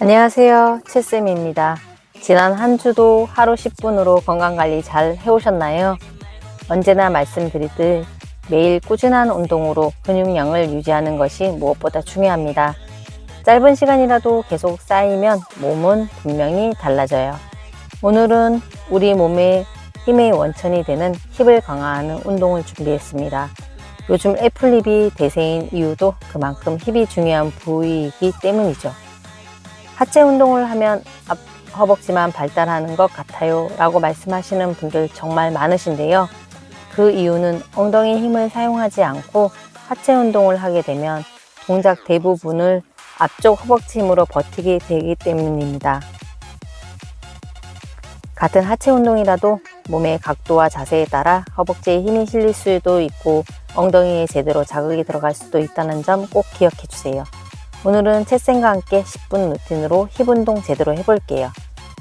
안녕하세요. 채쌤입니다. 지난 한 주도 하루 10분으로 건강관리 잘 해오셨나요? 언제나 말씀드리듯 매일 꾸준한 운동으로 근육량을 유지하는 것이 무엇보다 중요합니다. 짧은 시간이라도 계속 쌓이면 몸은 분명히 달라져요. 오늘은 우리 몸의 힘의 원천이 되는 힙을 강화하는 운동을 준비했습니다. 요즘 애플립이 대세인 이유도 그만큼 힙이 중요한 부위이기 때문이죠. 하체 운동을 하면 앞 허벅지만 발달하는 것 같아요 라고 말씀하시는 분들 정말 많으신데요. 그 이유는 엉덩이 힘을 사용하지 않고 하체 운동을 하게 되면 동작 대부분을 앞쪽 허벅지 힘으로 버티게 되기 때문입니다. 같은 하체 운동이라도 몸의 각도와 자세에 따라 허벅지에 힘이 실릴 수도 있고 엉덩이에 제대로 자극이 들어갈 수도 있다는 점 꼭 기억해 주세요. 오늘은 채쌤과 함께 10분 루틴으로 힙 운동 제대로 해볼게요.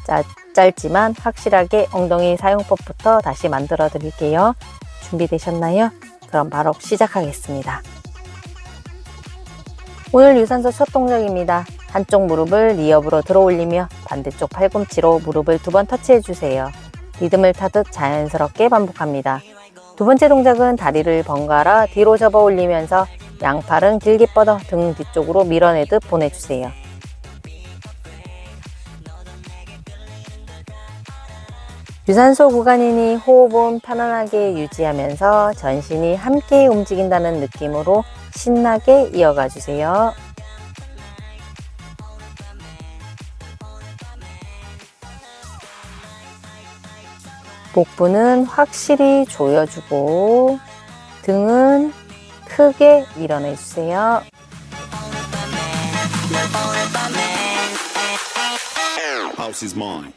짜, 짧지만 확실하게 엉덩이 사용법부터 다시 만들어 드릴게요. 준비되셨나요? 그럼 바로 시작하겠습니다. 오늘 유산소 첫 동작입니다. 한쪽 무릎을 리업으로 들어 올리며 반대쪽 팔꿈치로 무릎을 두 번 터치해 주세요. 리듬을 타듯 자연스럽게 반복합니다. 두 번째 동작은 다리를 번갈아 뒤로 접어 올리면서 양팔은 길게 뻗어 등 뒤쪽으로 밀어내듯 보내주세요. 유산소 구간이니 호흡은 편안하게 유지하면서 전신이 함께 움직인다는 느낌으로 신나게 이어가 주세요. 복부는 확실히 조여주고 등은 크게 밀어내 주세요. House is mine.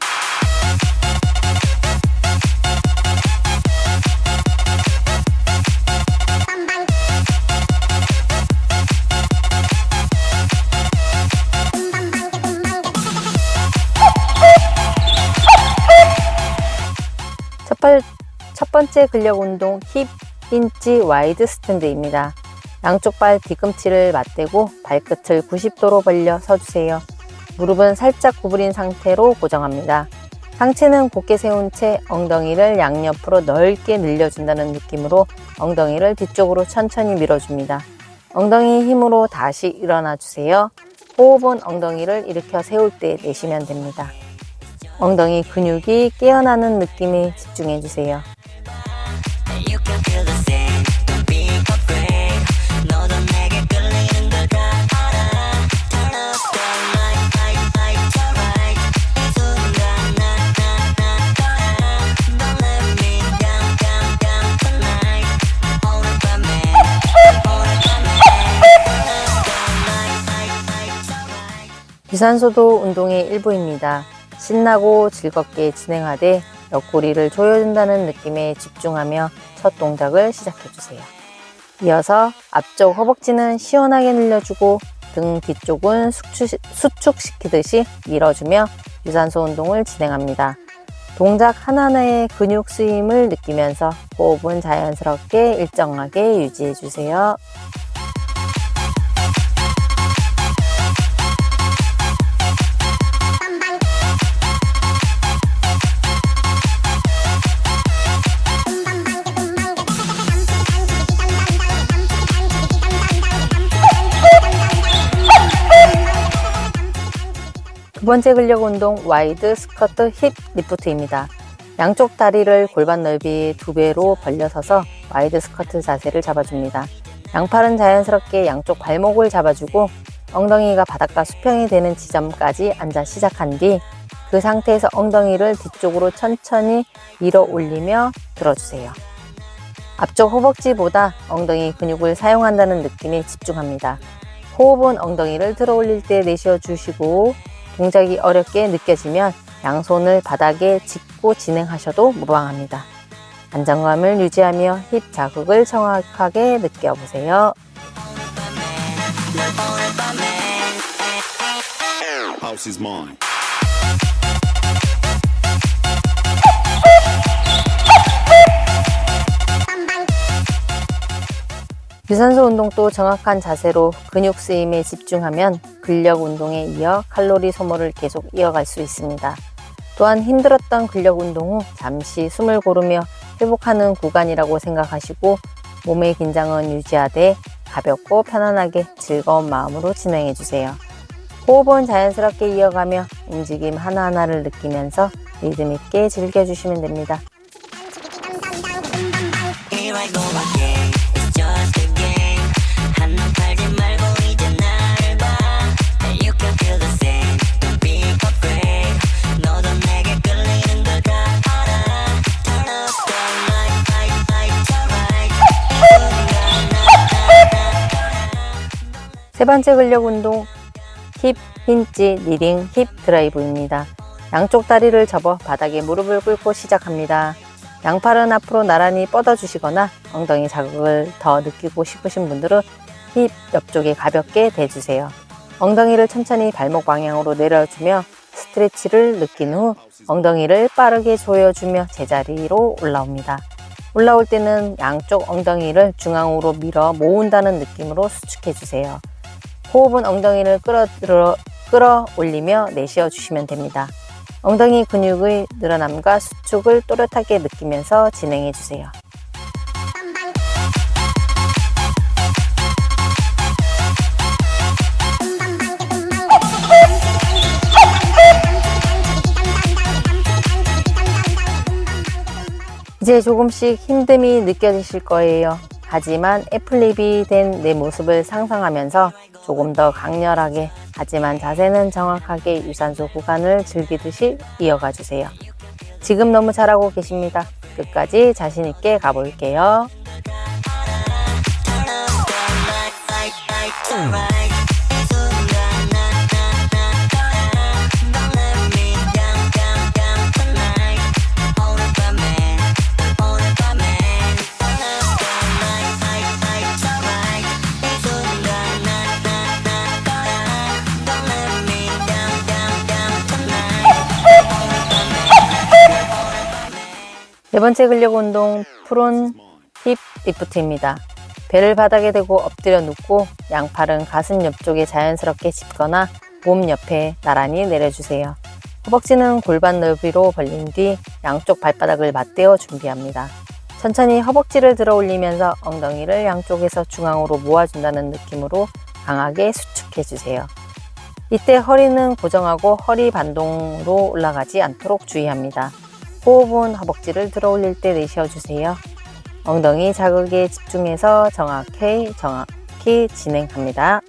첫, 발, 첫 번째 근력 운동 힙 인치 와이드 스탠드입니다. 양쪽 발 뒤꿈치를 맞대고 발끝을 90도로 벌려 서주세요. 무릎은 살짝 구부린 상태로 고정합니다. 상체는 곧게 세운 채 엉덩이를 양옆으로 넓게 늘려준다는 느낌으로 엉덩이를 뒤쪽으로 천천히 밀어줍니다. 엉덩이 힘으로 다시 일어나 주세요. 호흡은 엉덩이를 일으켜 세울 때 내쉬면 됩니다. 엉덩이 근육이 깨어나는 느낌에 집중해 주세요. 유산소도 운동의 일부입니다. 신나고 즐겁게 진행하되 옆구리를 조여준다는 느낌에 집중하며 첫 동작을 시작해 주세요. 이어서 앞쪽 허벅지는 시원하게 늘려주고 등 뒤쪽은 수축, 수축시키듯이 밀어주며 유산소 운동을 진행합니다. 동작 하나하나의 근육 쓰임을 느끼면서 호흡은 자연스럽게 일정하게 유지해 주세요. 두 번째 근력 운동 와이드 스쿼트 힙 리프트입니다. 양쪽 다리를 골반 넓이 두 배로 벌려서서 와이드 스쿼트 자세를 잡아줍니다. 양팔은 자연스럽게 양쪽 발목을 잡아주고 엉덩이가 바닥과 수평이 되는 지점까지 앉아 시작한 뒤 그 상태에서 엉덩이를 뒤쪽으로 천천히 밀어 올리며 들어주세요. 앞쪽 허벅지보다 엉덩이 근육을 사용한다는 느낌에 집중합니다. 호흡은 엉덩이를 들어 올릴 때 내쉬어 주시고 동작이 어렵게 느껴지면 양손을 바닥에 짚고 진행하셔도 무방합니다. 안정감을 유지하며 힙 자극을 정확하게 느껴보세요. House is. 유산소 운동도 정확한 자세로 근육 쓰임에 집중하면 근력 운동에 이어 칼로리 소모를 계속 이어갈 수 있습니다. 또한 힘들었던 근력 운동 후 잠시 숨을 고르며 회복하는 구간이라고 생각하시고 몸의 긴장은 유지하되 가볍고 편안하게 즐거운 마음으로 진행해 주세요. 호흡은 자연스럽게 이어가며 움직임 하나하나를 느끼면서 리듬 있게 즐겨주시면 됩니다. 세 번째 근력 운동 힙 힌지 리딩 힙 드라이브입니다. 양쪽 다리를 접어 바닥에 무릎을 꿇고 시작합니다. 양팔은 앞으로 나란히 뻗어주시거나 엉덩이 자극을 더 느끼고 싶으신 분들은 힙 옆쪽에 가볍게 대주세요. 엉덩이를 천천히 발목 방향으로 내려주며 스트레치를 느낀 후 엉덩이를 빠르게 조여주며 제자리로 올라옵니다. 올라올 때는 양쪽 엉덩이를 중앙으로 밀어 모은다는 느낌으로 수축해 주세요. 호흡은 엉덩이를 끌어들어, 끌어올리며 내쉬어 주시면 됩니다. 엉덩이 근육의 늘어남과 수축을 또렷하게 느끼면서 진행해 주세요. 이제 조금씩 힘듦이 느껴지실 거예요. 하지만 애플립이 된 내 모습을 상상하면서 조금 더 강렬하게 하지만 자세는 정확하게 유산소 구간을 즐기듯이 이어가 주세요. 지금 너무 잘하고 계십니다. 끝까지 자신 있게 가볼게요. Turn 번째 근력 운동 푸른 힙 리프트입니다. 배를 바닥에 대고 엎드려 눕고 양팔은 가슴 옆쪽에 자연스럽게 짚거나 몸 옆에 나란히 내려주세요. 허벅지는 골반 넓이로 벌린 뒤 양쪽 발바닥을 맞대어 준비합니다. 천천히 허벅지를 들어 올리면서 엉덩이를 양쪽에서 중앙으로 모아준다는 느낌으로 강하게 수축해 주세요. 이때 허리는 고정하고 허리 반동으로 올라가지 않도록 주의합니다. 호흡은 허벅지를 들어 올릴 때 내쉬어 주세요. 엉덩이 자극에 집중해서 정확히 정확히 진행합니다.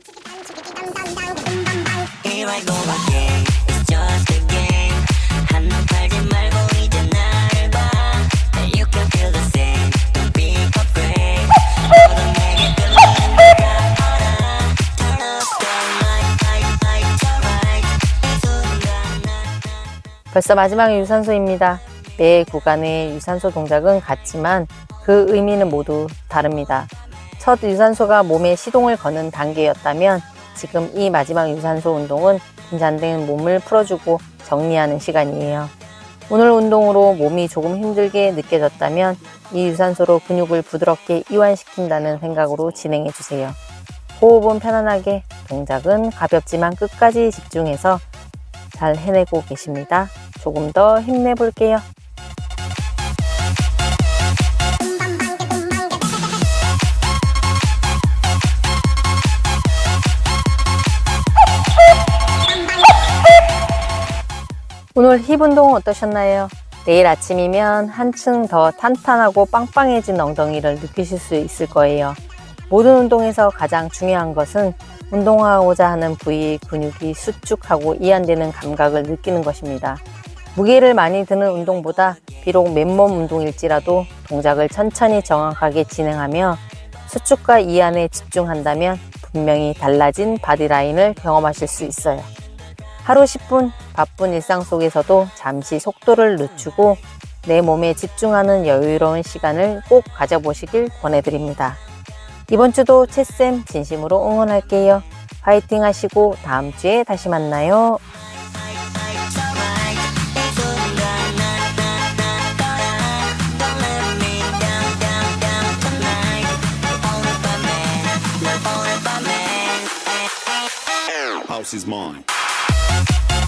벌써 마지막 유산소입니다. 매 구간의 유산소 동작은 같지만 그 의미는 모두 다릅니다. 첫 유산소가 몸에 시동을 거는 단계였다면 지금 이 마지막 유산소 운동은 긴장된 몸을 풀어주고 정리하는 시간이에요. 오늘 운동으로 몸이 조금 힘들게 느껴졌다면 이 유산소로 근육을 부드럽게 이완시킨다는 생각으로 진행해 주세요. 호흡은 편안하게, 동작은 가볍지만 끝까지 집중해서 잘 해내고 계십니다. 조금 더 힘내볼게요. 오늘 힙 운동 어떠셨나요? 내일 아침이면 한층 더 탄탄하고 빵빵해진 엉덩이를 느끼실 수 있을 거예요. 모든 운동에서 가장 중요한 것은 운동하고자 하는 부위의 근육이 수축하고 이완되는 감각을 느끼는 것입니다. 무게를 많이 드는 운동보다 비록 맨몸 운동일지라도 동작을 천천히 정확하게 진행하며 수축과 이완에 집중한다면 분명히 달라진 바디라인을 경험하실 수 있어요. 하루 10분 바쁜 일상 속에서도 잠시 속도를 늦추고 내 몸에 집중하는 여유로운 시간을 꼭 가져보시길 권해드립니다. 이번 주도 채쌤 진심으로 응원할게요. 화이팅 하시고 다음 주에 다시 만나요. It's alright. 이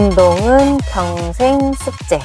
운동은 평생 숙제.